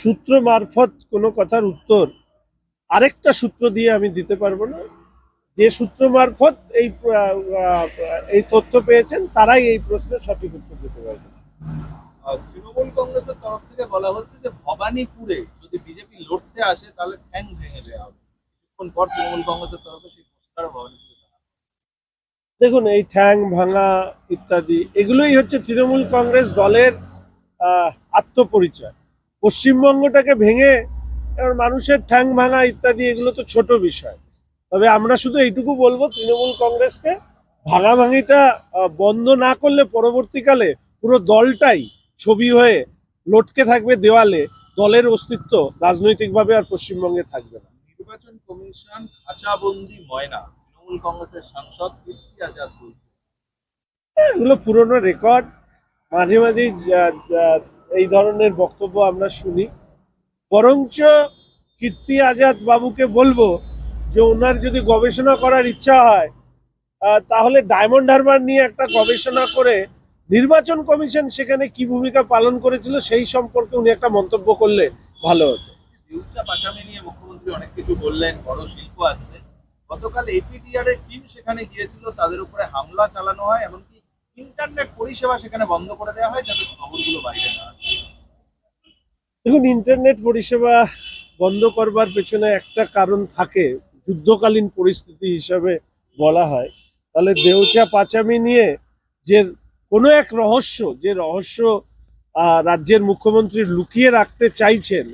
সূত্র মারফত কোনো কথার উত্তর আরেকটা সূত্র দিয়ে আমি দিতে পারব না। যে সূত্র মারফত এই এই তথ্য পেয়েছেন তারাই এই প্রশ্নের সঠিক উত্তর দিতে পারবে। আর তৃণমূল কংগ্রেসের তরফ থেকে বলা হচ্ছে যে ভবানীপুরে যদি বিজেপি লড়তে আসে তাহলে ঠ্যাং ভেঙে দেওয়া হবে। কিছুক্ষণ পর তৃণমূল কংগ্রেসের তরফে সেই পোস্টার ভবানীপুরে। দেখুন, এই ঠ্যাং ভাঙা ইত্যাদি, এগুলোই হচ্ছে তৃণমূল কংগ্রেস দলের আত্মপরিচয়। পশ্চিমবঙ্গটাকে ভেঙে মানুষের ঠ্যাং ভাঙা ইত্যাদি, এগুলো তো ছোট বিষয়। তবে আমরা শুধু এইটুকু বলব, তৃণমূল কংগ্রেসকে ভাঙাভাঙিটা বন্ধ না করলে পরবর্তীকালে পুরো দলটাই ছবি হয়ে লটকে থাকবে দেওয়ালে। দলের অস্তিত্ব রাজনৈতিকভাবে আর পশ্চিমবঙ্গে থাকবে না। নির্বাচন কমিশন খাঁচাবন্দি ময়না। তৃণমূল কংগ্রেসের সাংসদ কীর্তি আজাদ বলছে এগুলো পুরনো রেকর্ড। মাঝে মাঝেই এই ধরনের বক্তব্য আমরা শুনি। বরঞ্চ কীর্তি আজাদ বাবুকে বলব যে ওনার যদি গবেষণা করার ইচ্ছা হয় তাহলে ডায়মন্ড হারবার নিয়ে একটা গবেষণা করে নির্বাচন কমিশন সেখানে কি ভূমিকা পালন করেছিল সেই সম্পর্কে উনি একটা মন্তব্য করলে ভালো হতো। নিয়ে মুখ্যমন্ত্রী অনেক কিছু বললেন বড় শিল্প আছে। গতকাল এপিডিআর এর টিম সেখানে গিয়েছিল, তাদের উপরে হামলা চালানো হয়, এমনকি ইন্টারনেট পরিষেবা সেখানে বন্ধ করে দেওয়া হয় যাতে খবরগুলো বাইরে না দেখুন ইন্টারনেট পরিষেবা বন্ধ করবার পেছনে একটা কারণ থাকে, যুদ্ধকালীন পরিস্থিতি হিসাবে বলা হয়। তাহলে দেউচা পাচামি নিয়ে যে কোনো এক রহস্য, যে রহস্য রাজ্যের মুখ্যমন্ত্রী লুকিয়ে রাখতে চাইছেন,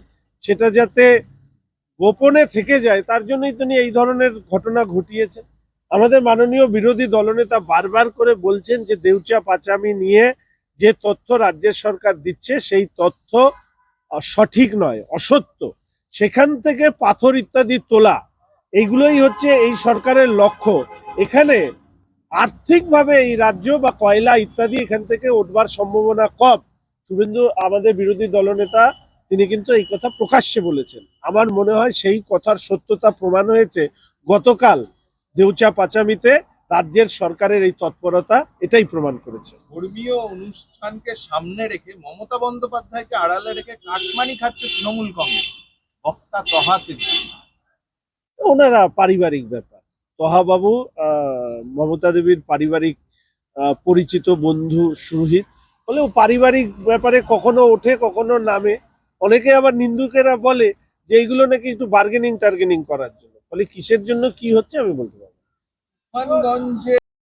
সেটা যাতে গোপনে থেকে যায়, তার জন্যই তিনি এই ধরনের ঘটনা ঘটিয়েছেন আমাদের মাননীয় বিরোধী দলনেতা বারবার করে বলছেন যে, দেউচা পাচামি নিয়ে যে তথ্য রাজ্যের সরকার দিচ্ছে, সেই তথ্য সঠিক নয়, অসত্য। সেখান থেকে পাথর ইত্যাদি তোলা এইগুলোই হচ্ছে এই সরকারের লক্ষ্য। এখানে আর্থিকভাবে এই রাজ্য বা কয়লা ইত্যাদি এখান থেকে উঠবার সম্ভাবনা কম। শুভেন্দু, আমাদের বিরোধী দলনেতা তিনি কিন্তু এই কথা প্রকাশ্যে বলেছেন। আমার মনে হয় সেই কথার সত্যতা প্রমাণ হয়েছে গতকাল দেউচা পাচামিতে রাজ্যের সরকারের এই তৎপরতা এটাই প্রমাণ করেছে। ধর্মীয় অনুষ্ঠানকে সামনে রেখে মমতা বন্দ্যোপাধ্যায়কে আড়ালে রেখে কাটমানি খাচ্ছে তৃণমূল কংগ্রেস। বক্তা তহা সিদ্দিকী। ওনারা পারিবারিক ব্যাপার। তহাবাবু আহ, মমতা দেবীর পারিবারিক পরিচিত বন্ধু সুরহিত। হলেও পারিবারিক ব্যাপারে কখনো ওঠে কখনো নামে। অনেকে আবার নিন্দুকেরা বলে যে এইগুলো নাকি একটু বার্গেনিং টার্গেনিং করার জন্য। ফলে কিসের জন্য কি হচ্ছে আমি বলতে পারব